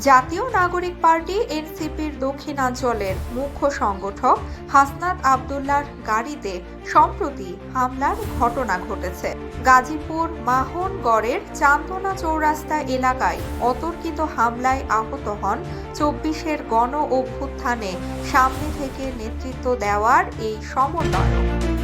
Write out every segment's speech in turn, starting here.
জাতীয় নাগরিক পার্টি এনসিপির দক্ষিণাঞ্চলের মুখ্য সংগঠক হাসনাত আবদুল্লার গাড়িতে সম্প্রতি হামলার ঘটনা ঘটেছে। গাজীপুর মাহনগড়ের চান্দনা চৌরাস্তা এলাকায় অতর্কিত হামলায় আহত হন চব্বিশের গণ অভ্যুত্থানে সামনে থেকে নেতৃত্ব দেওয়ার এই সমন্বয়ক।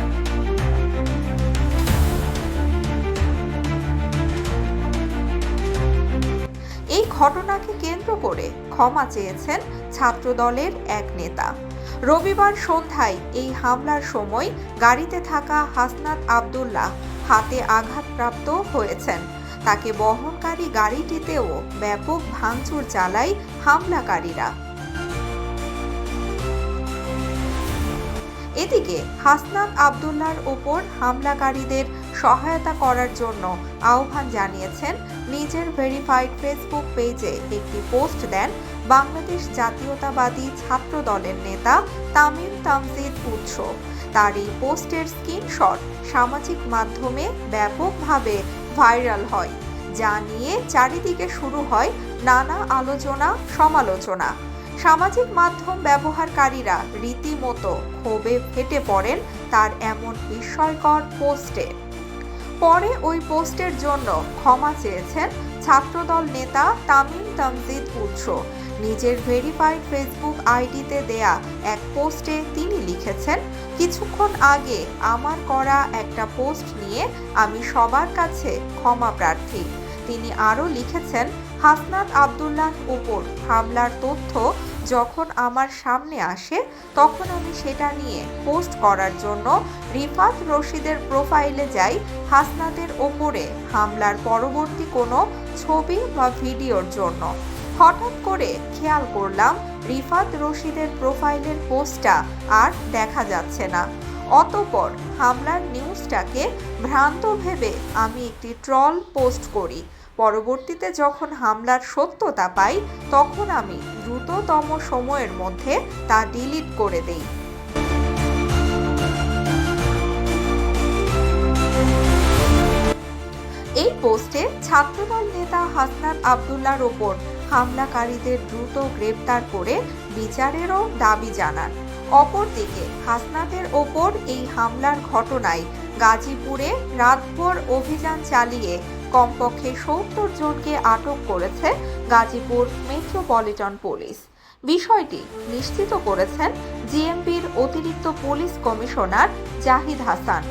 ঘটনাকে কেন্দ্র করে ক্ষমা চেয়েছেন ছাত্রদলের এক নেতা। রবিবার সন্ধ্যায় এই হামলার সময় গাড়িতে থাকা হাসনাত আবদুল্লাহ হাতে আঘাতপ্রাপ্ত হয়েছেন। তাকে বহনকারী গাড়িটিতেও ব্যাপক ভাঙচুর চালায় হামলাকারীরা। এদিকে হাসনাত আবদুল্লার ওপর হামলাকারীদের সহায়তা করার জন্য আহ্বান জানিয়েছেন নিজের ভেরিফাইড ফেসবুক পেজে একটি পোস্ট দেন বাংলাদেশ জাতীয়তাবাদী ছাত্র দলের নেতা তামিম তামজিদ উৎস। তার এই পোস্টের স্ক্রিনশট সামাজিক মাধ্যমে ব্যাপকভাবে ভাইরাল হয়, যা নিয়ে চারিদিকে শুরু হয় নানা আলোচনা সমালোচনা সামাজিক মাধ্যম ব্যবহারকারীরা রীতিমতো ক্ষোভে ফেটে পড়েন তার এমন বিস্ময়কর পোস্টে। পরে ওই পোস্টের জন্য ক্ষমা চেয়েছেন ছাত্রদল নেতা তামিম তামজিদ উৎস। নিজের ভেরিফাইড ফেসবুক আইডিতে দেয়া এক পোস্টে তিনি লিখেছেন, কিছুক্ষণ আগে আমার করা একটা পোস্ট নিয়ে আমি সবার কাছে ক্ষমা প্রার্থী। তিনি আরও লিখেছেন হাসনাত আবদুল্লাহর উপর হামলার তথ্য যখন আমার সামনে আসে, তখন আমি সেটা নিয়ে পোস্ট করার জন্য রিফাত রশিদের প্রোফাইলে যাই হাসনাতের ওপরে হামলার পরবর্তী কোনো ছবি বা ভিডিওর জন্য। হঠাৎ করে খেয়াল করলাম রিফাত রশিদের প্রোফাইলের পোস্টটা আর দেখা যাচ্ছে না। অতপর হামলার নিউজটাকে ভ্রান্ত ভেবে আমি একটি ট্রল পোস্ট করি। পরবর্তীতে যখন হামলার সত্যতা পাই, তখন আমি দ্রুততম সময়ের মধ্যে তা ডিলিট করে দেই। এই পোস্টে ছাত্রদল নেতা হাসনাত আবদুল্লার ওপর হামলাকারীদের দ্রুত গ্রেপ্তার করে বিচারেরও দাবি জানান। অপরদিকে হাসনাতের ওপর এই হামলার ঘটনায় গাজীপুরে রাতভর অভিযান চালিয়ে কমপক্ষে সত্তর জনকে আটক করেছে গাজীপুর মেট্রোপলিটন পুলিশ। বিষয়টি নিশ্চিত করেছেন জিএমপির অতিরিক্ত পুলিশ কমিশনার জাহিদ হাসান।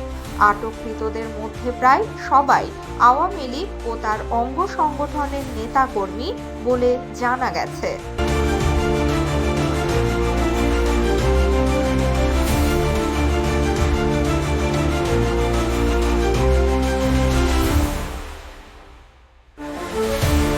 আটককৃতদের মধ্যে প্রায় সবাই আওয়ামী লীগ ও তার অঙ্গ সংগঠনের নেতাকর্মী বলে জানা গেছে।